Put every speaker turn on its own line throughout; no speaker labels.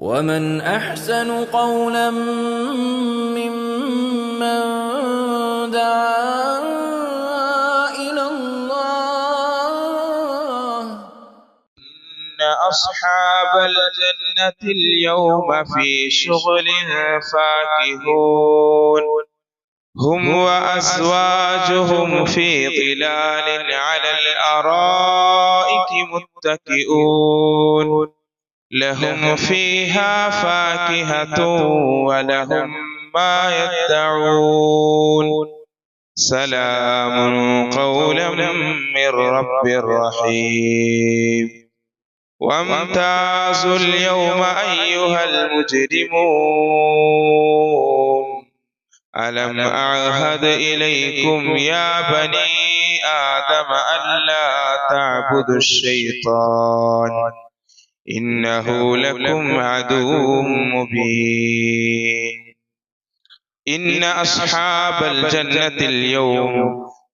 ومن احسن قولا ممن دعا إلى الله
إن أصحاب الجنة اليوم في شغل فاكهون هم وأزواجهم في ظلال على الأرائك متكئون لهم فيها فاكهة ولهم ما يدعون. سلام قولا من رب رحيم. وامتازوا اليوم أيها المجرمون. ألم أعهد إليكم يا بني آدم ألا تعبدوا الشيطان. إنه لكم عدو مبين إن أصحاب الجنة اليوم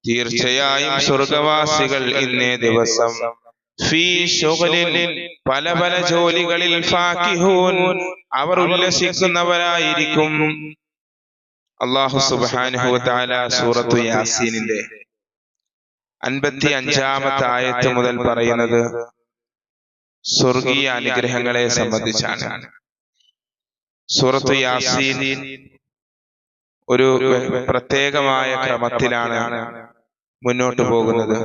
തീർച്ചയായും സ്വർഗവാസികൾ ഇന്നേ ദിവസം ഫീ ശുഗലിൻ പല പല ജോലികളിൽ ഫാക്കിഹൂൻ അവർ ഉല്ലസിക്കുന്നവരായിരിക്കും അള്ളാഹു സുബ്ഹാനഹു വതആല സൂറത്തു യാസീനിന്റെ അൻപത്തി അഞ്ചാമത്തെ ആയത്ത് മുതൽ പറയുന്നത് സ്വർഗീയ അനുഗ്രഹങ്ങളെ സംബന്ധിച്ചാണ്. സൂറത്ത് യാസീൻ ഒരു പ്രത്യേകമായ ക്രമത്തിലാണ് മുന്നോട്ട് പോകുന്നത്.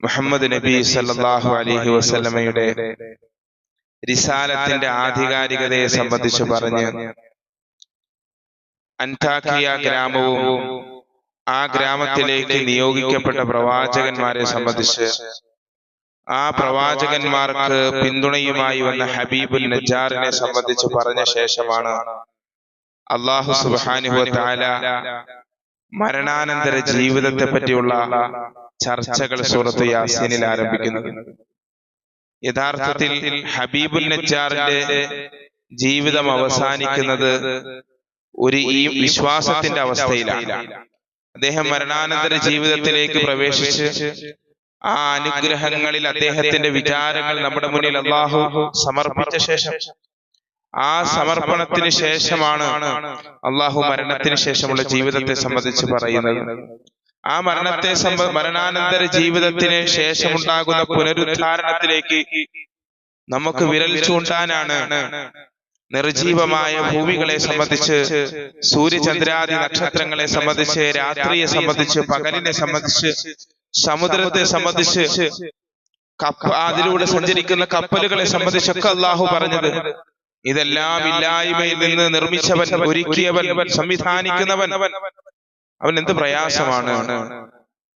മുഹമ്മദ് നബി സല്ലാഹു അലൈഹി വസ്ലമയുടെ റിസാലത്തിന്റെ ആധികാരികതയെ സംബന്ധിച്ച് പറഞ്ഞ് അൻതാക്കിയ ഗ്രാമവും ആ ഗ്രാമത്തിലേക്ക് നിയോഗിക്കപ്പെട്ട പ്രവാചകന്മാരെ സംബന്ധിച്ച് ആ പ്രവാചകന്മാർക്ക് പിന്തുണയുമായി വന്ന ഹബീബുൽ നജാറിനെ സംബന്ധിച്ച് പറഞ്ഞ ശേഷമാണ് അള്ളാഹു സുബ്ഹാനഹു വതആല മരണാനന്തര ജീവിതത്തെ പറ്റിയുള്ള ചർച്ചകൾ സൂറത്ത് യാസീനിൽ ആരംഭിക്കുന്നത് യഥാർത്ഥത്തിൽ ഹബീബുൽ നജാറിന്റെ ജീവിതം അവസാനിക്കുന്നത് ഒരു ഈ വിശ്വാസത്തിന്റെ അവസ്ഥയിലാണ്. അദ്ദേഹം മരണാനന്തര ജീവിതത്തിലേക്ക് പ്രവേശിച്ച് ആ അനുഗ്രഹങ്ങളിൽ അദ്ദേഹത്തിന്റെ വിചാരങ്ങൾ നമ്മുടെ മുന്നിൽ അള്ളാഹു സമർപ്പിച്ച ശേഷം. ആ സമർപ്പണത്തിന് ശേഷമാണ് അള്ളാഹു മരണത്തിന് ശേഷമുള്ള ജീവിതത്തെ സംബന്ധിച്ച് പറയുന്നത്. ആ മരണത്തെ സംബ മരണാനന്തര ജീവിതത്തിന് ശേഷമുണ്ടാകുന്ന പുനരുദ്ധാരണത്തിലേക്ക് നമുക്ക് വിരൽ ചൂണ്ടാനാണ് നിർജീവമായ ഭൂമികളെ സംബന്ധിച്ച് സൂര്യചന്ദ്രാദി നക്ഷത്രങ്ങളെ സംബന്ധിച്ച് രാത്രിയെ സംബന്ധിച്ച് പകലിനെ സംബന്ധിച്ച് സമുദ്രത്തെ സംബന്ധിച്ച് കപ്പ അതിലൂടെ സഞ്ചരിക്കുന്ന കപ്പലുകളെ സംബന്ധിച്ചൊക്കെ അള്ളാഹു പറഞ്ഞത് ഇതെല്ലാം ഇല്ലായ്മയിൽ നിന്ന് നിർമ്മിച്ചവൻ ഒരുക്കിയവൻ സംവിധാനിക്കുന്നവൻ. അവൻ എന്ത് പ്രയാസമാണ്?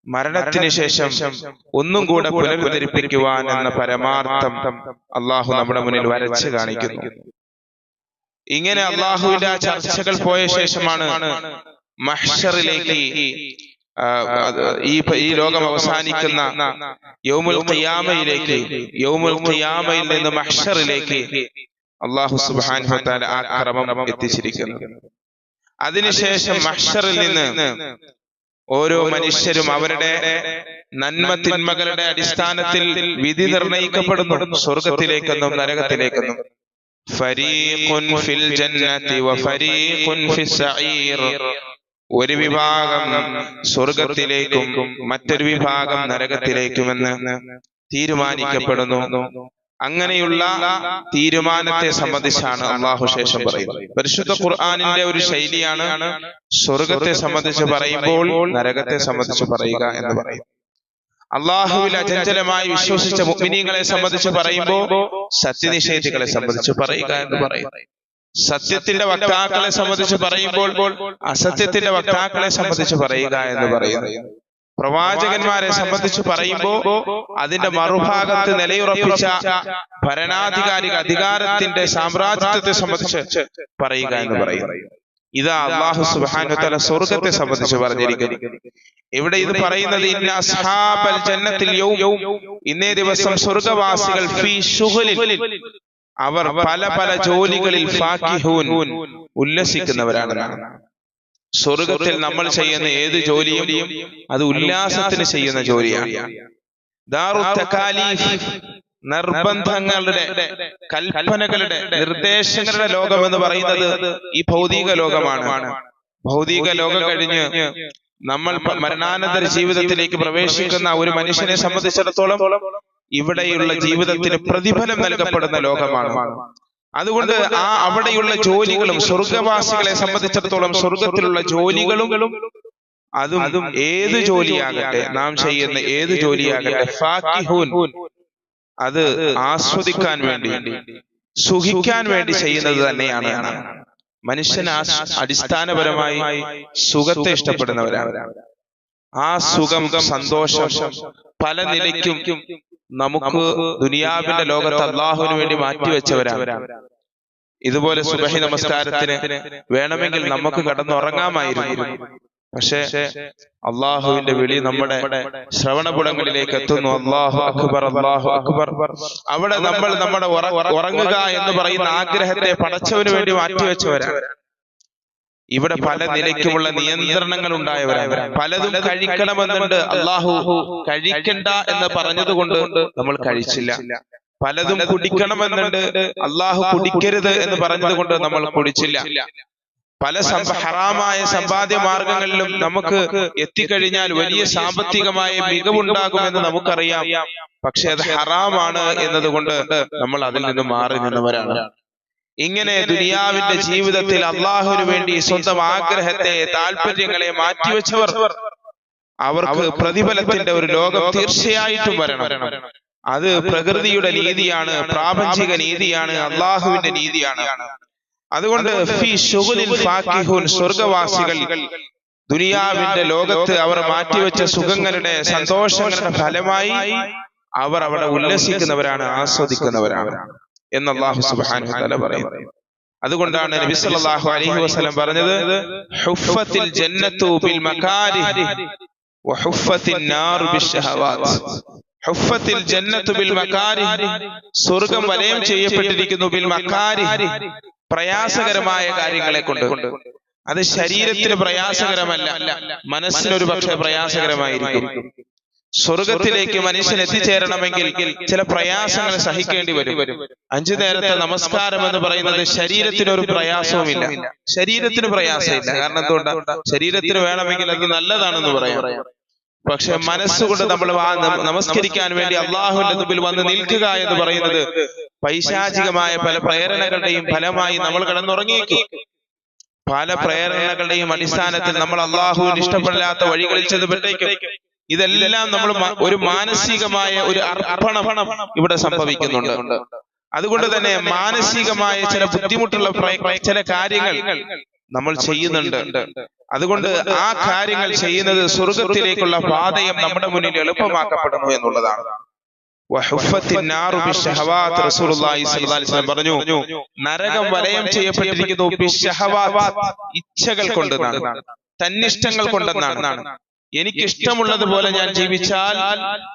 മരണത്തിന് ശേഷം ഒന്നും കൂടെ പുനരുദ്ധരിപ്പിക്കുവാൻ എന്ന പരമാർത്ഥം അള്ളാഹു നമ്മുടെ മുന്നിൽ വരച്ച് കാണിക്കുന്നു. ഇങ്ങനെ അള്ളാഹുവിന്റെ ആ ചർച്ചകൾ പോയ ശേഷമാണ് മഹ്ഷറിലേക്ക് ഈ ഈ ലോകം അവസാനിക്കുന്ന യൗമുൽ ഖിയാമയിലേക്ക് യൗമുൽ ഖിയാമയിൽ നിന്ന് മഹ്ഷറിലേക്ക് അള്ളാഹു സുബ്ഹാനഹു വതആല ആ ക്രമം എത്തിച്ചിരിക്കുന്നു. അതിനുശേഷം മഹ്ഷറിൽ നിന്ന് ഓരോ മനുഷ്യരും അവരുടെ നന്മ തിന്മകളുടെ അടിസ്ഥാനത്തിൽ വിധി നിർണയിക്കപ്പെടുന്നു സ്വർഗത്തിലേക്കെന്നും നരകത്തിലേക്കെന്നും. ഫരീഖുൻ ഫിൽ ജന്നതി വഫരീഖുൻ ഫിസ് സഈർ. ഒരു വിഭാഗം സ്വർഗത്തിലേക്കും മറ്റൊരു വിഭാഗം നരകത്തിലേക്കുമെന്ന് തീരുമാനിക്കപ്പെടുന്നു. അങ്ങനെയുള്ള തീരുമാനത്തെ സംബന്ധിച്ചാണ് അള്ളാഹു ശേഷം പറയുന്നത്. പരിശുദ്ധ ഖുർആാനിന്റെ ഒരു ശൈലിയാണ് സ്വർഗത്തെ സംബന്ധിച്ച് പറയുമ്പോൾ നരകത്തെ സംബന്ധിച്ച് പറയുക എന്ന് പറയും അള്ളാഹുവിൽ അചഞ്ചലമായി വിശ്വസിച്ച മുഗ്മിനീങ്ങളെ സംബന്ധിച്ച് പറയുമ്പോൾ സത്യനിഷേധികളെ സംബന്ധിച്ച് പറയുക എന്ന് പറയും സത്യത്തിന്റെ വക്താക്കളെ സംബന്ധിച്ച് പറയുമ്പോൾ അസത്യത്തിന്റെ വക്താക്കളെ സംബന്ധിച്ച് പറയുക എന്ന് പറയുന്നു. പ്രവാചകന്മാരെ സംബന്ധിച്ച് പറയുമ്പോ അതിന്റെ മറുഭാഗത്ത് നിലയുറപ്പിച്ച ഭരണാധികാരിക അധികാരത്തിന്റെ സാമ്രാജ്യത്തെ സംബന്ധിച്ച് പറയുക എന്ന് പറയുന്നു. ഇതാ അള്ളാഹു സുബ്ഹാനഹു തആല സ്വർഗത്തെ സംബന്ധിച്ച് പറഞ്ഞിരിക്കുന്നു. ഇവിടെ ഇത് പറയുന്നത് ഇന്ന ജന്നത്തിൽ ഇന്നേ ദിവസം സ്വർഗവാസികൾ ഫീ ശുഗ്ലിൻ അവർ പല പല ജോലികളിൽ ഫാക്കിഹൂൻ ഉല്ലസിക്കുന്നവരാണെന്നാണ് സ്വർഗത്തിൽ നമ്മൾ ചെയ്യുന്ന ഏത് ജോലിയും അത് ഉല്ലാസത്തിന് ചെയ്യുന്ന ജോലിയാണ് ദാറു നിർബന്ധങ്ങളുടെ കൽപ്പനകളുടെ നിർദ്ദേശങ്ങളുടെ ലോകം എന്ന് പറയുന്നത് ഈ ഭൗതിക ലോകമാണ്. ഭൗതിക ലോകം കഴിഞ്ഞ് നമ്മൾ മരണാനന്തര ജീവിതത്തിലേക്ക് പ്രവേശിക്കുന്ന ഒരു മനുഷ്യനെ സംബന്ധിച്ചിടത്തോളം ഇവിടെയുള്ള ജീവിതത്തിന് പ്രതിഫലം നൽകപ്പെടുന്ന ലോകമാണ്. അതുകൊണ്ട് ആ അവിടെയുള്ള ജോലികളും സ്വർഗവാസികളെ സംബന്ധിച്ചിടത്തോളം സ്വർഗത്തിലുള്ള ജോലികളും അതും അതും ഏത് ജോലിയാകട്ടെ നാം ചെയ്യുന്ന ഏത് ജോലിയാകട്ടെ ഫാക്കിഹൂൻ അത് ആസ്വദിക്കാൻ വേണ്ടി സുഖിക്കാൻ വേണ്ടി ചെയ്യുന്നത് തന്നെയാണ്. മനുഷ്യൻ അടിസ്ഥാനപരമായി സുഖത്തെ ഇഷ്ടപ്പെടുന്നവരാണ്. ആ സുഖം സന്തോഷം പല നിലയ്ക്കും നമുക്ക് ദുനിയാവിന്റെ ലോകത്ത് അള്ളാഹുവിന് വേണ്ടി മാറ്റിവെച്ചവരാണ്. ഇതുപോലെ സുബഹി നമസ്കാരത്തിന് വേണമെങ്കിൽ നമുക്ക് കടന്നുറങ്ങാമായിരുന്നു പക്ഷേ അള്ളാഹുവിന്റെ വിളി നമ്മുടെ ശ്രവണപുടങ്ങളിലേക്ക് എത്തുന്നു. അള്ളാഹു അക്ബർ അള്ളാഹു അക്ബർ. അവിടെ നമ്മൾ നമ്മുടെ ഉറങ്ങുക എന്ന് പറയുന്ന ആഗ്രഹത്തെ പടച്ചവന് വേണ്ടി മാറ്റിവെച്ചവരാണ്. ഇവിടെ പല നിലയ്ക്കുമുള്ള നിയന്ത്രണങ്ങൾ ഉണ്ടായവരാണ്. പലതും കഴിക്കണമെന്നുണ്ട്. അള്ളാഹു കഴിക്കണ്ട എന്ന് പറഞ്ഞതുകൊണ്ട് നമ്മൾ കഴിച്ചില്ല. പലതും കുടിക്കണമെന്നുണ്ട്. അള്ളാഹു കുടിക്കരുത് എന്ന് പറഞ്ഞതുകൊണ്ട് നമ്മൾ കുടിച്ചില്ല. പല ഹറാമായ സമ്പാദ്യ മാർഗങ്ങളിലും നമുക്ക് എത്തിക്കഴിഞ്ഞാൽ വലിയ സാമ്പത്തികമായ മികവുണ്ടാകുമെന്ന് നമുക്കറിയാം. പക്ഷെ അത് ഹറാമാണ് എന്നതുകൊണ്ട് നമ്മൾ അതിൽ നിന്ന് മാറി നിന്നവരാണ്. ഇങ്ങനെ ദുനിയാവിന്റെ ജീവിതത്തിൽ അള്ളാഹുവിന് വേണ്ടി സ്വന്തം ആഗ്രഹത്തെ താല്പര്യങ്ങളെ മാറ്റിവെച്ചവർ അവർക്ക് പ്രതിഫലത്തിന്റെ ഒരു ലോകം തീർച്ചയായിട്ടും വരണം. അത് പ്രകൃതിയുടെ നീതിയാണ് പ്രാപഞ്ചിക നീതിയാണ് അള്ളാഹുവിന്റെ നീതിയാണ്. അതുകൊണ്ട് സ്വർഗവാസികൾ. ദുനിയാവിന്റെ ലോകത്ത് അവർ മാറ്റിവെച്ച സുഖങ്ങളുടെ സന്തോഷങ്ങളുടെ ഫലമായി അവർ അവിടെ ഉല്ലസിക്കുന്നവരാണ് ആസ്വദിക്കുന്നവരാണ്. എന്ന് അള്ളാഹു സുബ്ഹാനഹു വതആല പറയുന്നു. അതുകൊണ്ടാണ് നബി സല്ലല്ലാഹു അലൈഹി വസല്ലം പറഞ്ഞത് ഹുഫത്തിൽ ജന്നത്തു ബിൽ മകാരിഹ് വഹുഫത്തിൽ നാറു ബിശ്ശഹവാത്ത് ഹുഫത്തിൽ ജന്നത്തു ബിൽ മകാരിഹ് സ്വർഗം വലയം ചെയ്യപ്പെട്ടിരിക്കുന്നു ബിൽ മകാരിഹ് പ്രയാസകരമായ കാര്യങ്ങളെ കൊണ്ട്. അത് ശരീരത്തിന് പ്രയാസകരമല്ല. മനസ്സിനൊരു പക്ഷേ പ്രയാസകരമായിരിക്കും. സ്വർഗത്തിലേക്ക് മനുഷ്യൻ എത്തിച്ചേരണമെങ്കിൽ ചില പ്രയാസങ്ങൾ സഹിക്കേണ്ടി വരും. അഞ്ചു നേരത്തെ നമസ്കാരം എന്ന് പറയുന്നത് ശരീരത്തിന് ഒരു പ്രയാസവുമില്ല. ശരീരത്തിന് പ്രയാസമില്ല. കാരണം എന്തുകൊണ്ടാ? ശരീരത്തിന് വേണമെങ്കിൽ അത് നല്ലതാണെന്ന് പറയാം. പക്ഷെ മനസ്സുകൊണ്ട് നമ്മൾ നമസ്കരിക്കാൻ വേണ്ടി അള്ളാഹുവിന്റെ മുമ്പിൽ വന്ന് നിൽക്കുക എന്ന് പറയുന്നത് പൈശാചികമായ പല പ്രേരണകളുടെയും ഫലമായി നമ്മൾ കിടന്നുറങ്ങിയേക്കും. പല പ്രേരണകളുടെയും അടിസ്ഥാനത്തിൽ നമ്മൾ അള്ളാഹുവിന് ഇഷ്ടപ്പെടാത്ത വഴികളിൽ ചെന്നപ്പെട്ടേക്കും ഇതെല്ലാം നമ്മൾ ഒരു മാനസികമായ ഒരു അർപ്പണം ഇവിടെ സംഭവിക്കുന്നുണ്ട്. അതുകൊണ്ട് തന്നെ മാനസികമായ ചില ബുദ്ധിമുട്ടുള്ള ചില കാര്യങ്ങൾ നമ്മൾ ചെയ്യുന്നുണ്ട്. അതുകൊണ്ട് ആ കാര്യങ്ങൾ ചെയ്യുന്നത് സ്വർഗത്തിലേക്കുള്ള പാതയം നമ്മുടെ മുന്നിൽ എളുപ്പമാക്കപ്പെടുന്നു എന്നുള്ളതാണ്. പറഞ്ഞു നരകം വലയം ചെയ്യപ്പെട്ടിരിക്കുന്നു ഇച്ഛകൾ കൊണ്ട് തന്നിഷ്ടങ്ങൾ കൊണ്ടെന്നാണ് എനിക്ക് ഇഷ്ടമുള്ളതുപോലെ ഞാൻ ജീവിച്ചാൽ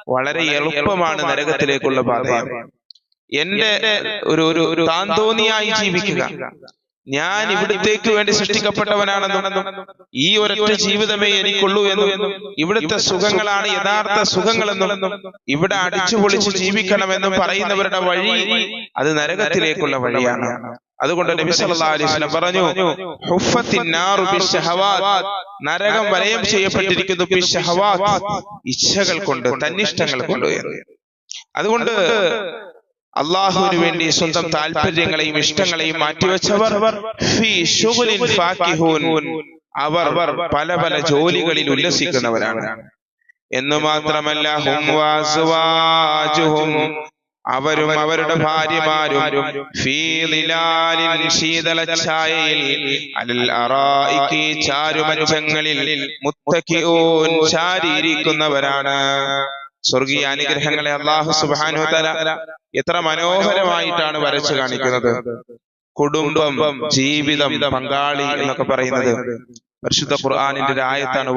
വളരെ എളുപ്പമാണ് നരകത്തിലേക്കുള്ള പാത എന്റെ ഒരു ഒരു ഒരു താന്തോന്നിയായി ജീവിക്കുക. ഞാൻ ഇവിടത്തേക്ക് വേണ്ടി സൃഷ്ടിക്കപ്പെട്ടവനാണെന്നും ഈ ഒരൊറ്റ ജീവിതമേ എനിക്കുള്ളൂ എന്നും ഇവിടുത്തെ സുഖങ്ങളാണ് യഥാർത്ഥ സുഖങ്ങളെന്നും ഇവിടെ അടിച്ചു പൊളിച്ച് ജീവിക്കണമെന്നും പറയുന്നവരുടെ വഴി അത് നരകത്തിലേക്കുള്ള വഴിയാണ്. അതുകൊണ്ട് നബി സല്ലല്ലാഹു അലൈഹി വസല്ലം പറഞ്ഞു ഹുഫത്തിൻ നാറു നരകം വലയം ചെയ്യപ്പെട്ടിരിക്കുന്നു ഇച്ഛകൾ കൊണ്ട് തന്നിഷ്ടങ്ങൾ കൊണ്ട്. അതുകൊണ്ട് അള്ളാഹുവിന് വേണ്ടി സ്വന്തം താല്പര്യങ്ങളെയും ഇഷ്ടങ്ങളെയും മാറ്റിവെച്ചവർ അവർ പല പല ജോലികളിൽ ഉല്ലസിക്കുന്നവരാണ്. എന്നു മാത്രമല്ല അവരും അവരുടെ ഭാര്യമാരും ഫീ ഛായയിൽ ചാരുമഞ്ചങ്ങളിൽ ചാരിയിരിക്കുന്നവരാണ് സ്വർഗീയ അനുഗ്രഹങ്ങളെ അള്ളാഹു സുബാനു തല എത്ര മനോഹരമായിട്ടാണ് വരച്ചു കാണിക്കുന്നത്. കുടുംബം ജീവിതം പങ്കാളി എന്നൊക്കെ പറയുന്നത്. പരിശുദ്ധ ഖുർആാനിന്റെ ഒരു ആയത്താണ്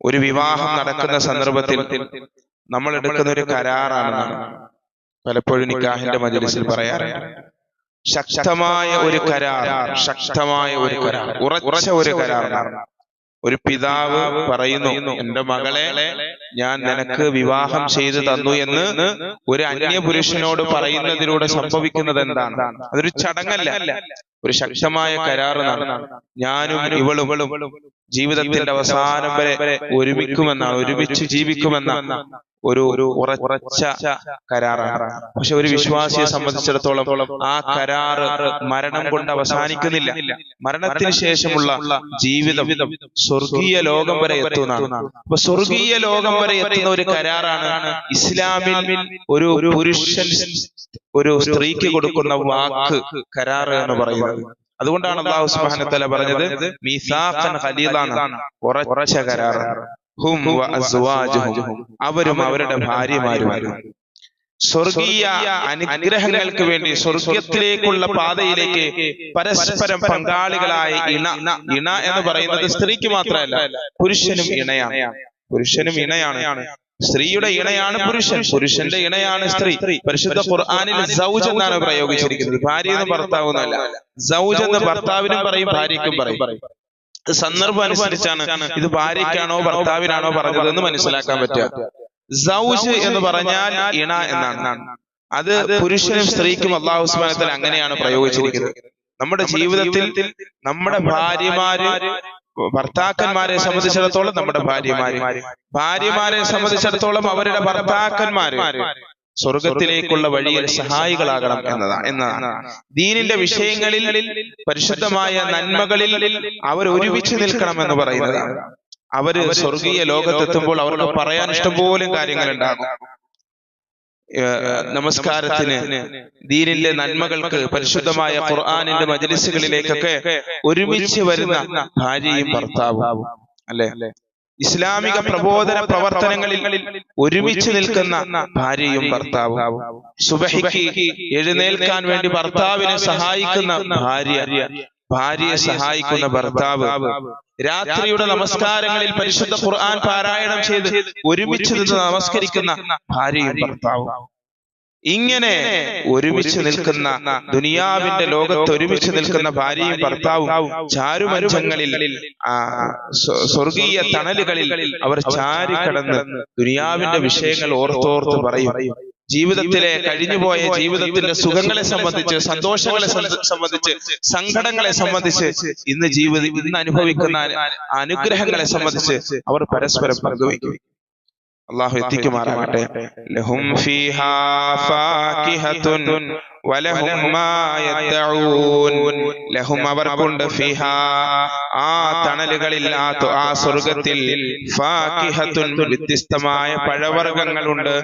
ഒരു വിവാഹം നടക്കുന്ന സന്ദർഭത്തിൽ നമ്മൾ എടുക്കുന്ന ഒരു കരാറാണെന്നാണ് പലപ്പോഴും നിക്കാഹിന്റെ മജലിസിൽ പറയാറുണ്ട് ശക്തമായ ഒരു കരാർ ശക്തമായ ഒരു കരാർ ഉറച്ച ഒരു കരാർ. ഒരു പിതാവ് പറയുന്നു എന്റെ മകളെ ഞാൻ നിനക്ക് വിവാഹം ചെയ്തു തന്നു എന്ന് ഒരു അന്യ പുരുഷനോട് പറയുന്നതിലൂടെ സംഭവിക്കുന്നത് എന്താണ്? അതൊരു ചടങ്ങല്ല. ഒരു ശക്തമായ കരാറാണ് ഞാനും ഇവളും ജീവിതത്തിന്റെ അവസാനം വരെ ഒരുമിക്കുമെന്നാണ് ഒരുമിച്ച് ജീവിക്കുമെന്ന ഒരു ഒരു ഉറച്ച കരാറാണ്. പക്ഷെ ഒരു വിശ്വാസിയെ സംബന്ധിച്ചിടത്തോളം ആ കരാറ് മരണം കൊണ്ട് അവസാനിക്കുന്നില്ല. മരണത്തിന് ശേഷമുള്ള ജീവിതം സ്വർഗീയ ലോകം വരെ എത്തുന്നതാണ് അപ്പൊ സ്വർഗീയ ലോകം വരെ എത്തുന്ന ഒരു കരാറാണ് ഇസ്ലാമിൽ ഒരു ഒരു പുരുഷൻ ഒരു സ്ത്രീക്ക് കൊടുക്കുന്ന വാക്ക് കരാറ് എന്ന് പറയുന്നത്. അതുകൊണ്ടാണ് അള്ളാഹു സുബാനത്തല പറഞ്ഞത് ഉറച്ച കരാറ് ഹും അവരും അവരുടെ ഭാര്യമാരും. സ്വർഗീയ അനുഗ്രഹങ്ങൾക്ക് വേണ്ടി സ്വർഗത്തിലേക്കുള്ള പാതയിലേക്ക് പരസ്പരം പങ്കാളികളായ ഇണ ഇണ എന്ന് പറയുന്നത് സ്ത്രീക്ക് മാത്രമല്ല പുരുഷനും ഇണയാണ്. പുരുഷനും ഇണയാണ്. സ്ത്രീയുടെ ഇണയാണ് പുരുഷൻ. പുരുഷന്റെ ഇണയാണ് സ്ത്രീ. പരിശുദ്ധ ഖുർആാനിൽ സൗജ് എന്നാണ് പ്രയോഗിച്ചിരിക്കുന്നത്. ഭാര്യ എന്ന് ഭർത്താവ് എന്നല്ല സൗജ് എന്ന് ഭർത്താവിനും പറയും. ഭാര്യയ്ക്കും പറയും. സന്ദർഭം അനുസരിച്ചാണ് ഇത് ഭാര്യയ്ക്കാണോ ഭർത്താവിനാണോ പറഞ്ഞതെന്ന് മനസ്സിലാക്കാൻ പറ്റുക. സൗജ് എന്ന് പറഞ്ഞാൽ ഇണ എന്നാണ്. അത് പുരുഷനും സ്ത്രീക്കും അള്ളാഹു സുബ്ഹാനഹു വതആല അങ്ങനെയാണ് പ്രയോഗിച്ചിരിക്കുന്നത്. നമ്മുടെ ജീവിതത്തിൽ നമ്മുടെ ഭാര്യമാര് ഭർത്താക്കന്മാരെ സംബന്ധിച്ചിടത്തോളം നമ്മുടെ ഭാര്യമാര്. ഭാര്യമാരെ. സംബന്ധിച്ചിടത്തോളം അവരുടെ ഭർത്താക്കന്മാര്. സ്വർഗത്തിലേക്കുള്ള വഴിയിൽ സഹായികളാകണം എന്നതാണ്. എന്നതാണ് ദീനിന്റെ വിഷയങ്ങളിൽ പരിശുദ്ധമായ നന്മകളിൽ അവർ ഒരുമിച്ച് നിൽക്കണം എന്ന് പറയുന്നതാണ്. അവർ സ്വർഗീയ ലോകത്തെത്തുമ്പോൾ അവർക്ക് പറയാൻ ഇഷ്ടംപോലെ കാര്യങ്ങൾ ഉണ്ടാകും നമസ്കാരത്തിന് ദീനിന്റെ നന്മകൾക്ക് പരിശുദ്ധമായ ഖുർആാനിന്റെ മജലിസുകളിലേക്കൊക്കെ ഒരുമിച്ച് വരുന്ന ഭാര്യയും ഭർത്താവും. അല്ലെ? ഇസ്ലാമിക പ്രബോധന പ്രവർത്തനങ്ങളിൽ ഒരുമിച്ച് നിൽക്കുന്ന ഭാര്യയും ഭർത്താവും സുബഹിക്ക് എഴുന്നേൽക്കാൻ വേണ്ടി ഭർത്താവിനെ സഹായിക്കുന്ന ഭാര്യ. ഭാര്യയെ സഹായിക്കുന്ന ഭർത്താവ്. രാത്രിയുടെ നമസ്കാരങ്ങളിൽ പരിശുദ്ധ ഖുർആൻ പാരായണം ചെയ്ത് ഒരുമിച്ച് നിന്ന് നമസ്കരിക്കുന്ന ഭാര്യയും ഭർത്താവും. ഇങ്ങനെ ഒരുമിച്ച് നിൽക്കുന്ന ദുനിയാവിന്റെ ലോകത്ത് ഒരുമിച്ച് നിൽക്കുന്ന ഭാര്യയും ഭർത്താവും ചാരുമരുമങ്ങളിൽ ആ സ്വർഗീയ തണലുകളിൽ അവർ ചാരി കടന്ന് ദുനിയാവിന്റെ വിഷയങ്ങൾ ഓർത്തോർത്ത് പറയും. ജീവിതത്തിലെ കഴിഞ്ഞുപോയ ജീവിതത്തിന്റെ സുഖങ്ങളെ സംബന്ധിച്ച് സന്തോഷങ്ങളെ സംബന്ധിച്ച് സങ്കടങ്ങളെ സംബന്ധിച്ച് ഇന്ന് ജീവിതം ഇന്ന് അനുഭവിക്കുന്ന അനുഗ്രഹങ്ങളെ സംബന്ധിച്ച് അവർ പരസ്പരം പങ്കുവയ്ക്കും. അള്ളാഹു എത്തിക്കുമാറാകട്ടെ. ലഹും ഫീഹാ ഫാകിഹത്തുൻ ലഹും അവർക്കുണ്ട് ഫിഹ. ആ തണലുകളിൽ ആ സ്വർഗത്തിൽ വ്യത്യസ്തമായ പഴവർഗങ്ങളുണ്ട്.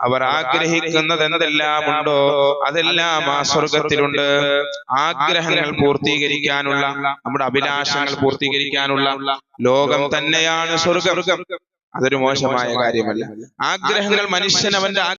അവർ ആഗ്രഹിക്കുന്നത് എന്തെല്ലാം ഉണ്ടോ അതെല്ലാം ആ സ്വർഗത്തിലുണ്ട് ആഗ്രഹങ്ങൾ പൂർത്തീകരിക്കാനുള്ള നമ്മുടെ അഭിലാഷങ്ങൾ പൂർത്തീകരിക്കാനുള്ള ലോകം തന്നെയാണ് സ്വർഗം അതൊരു മോശമായ കാര്യമല്ല. ആഗ്രഹങ്ങൾ മനുഷ്യൻ അവന്റെ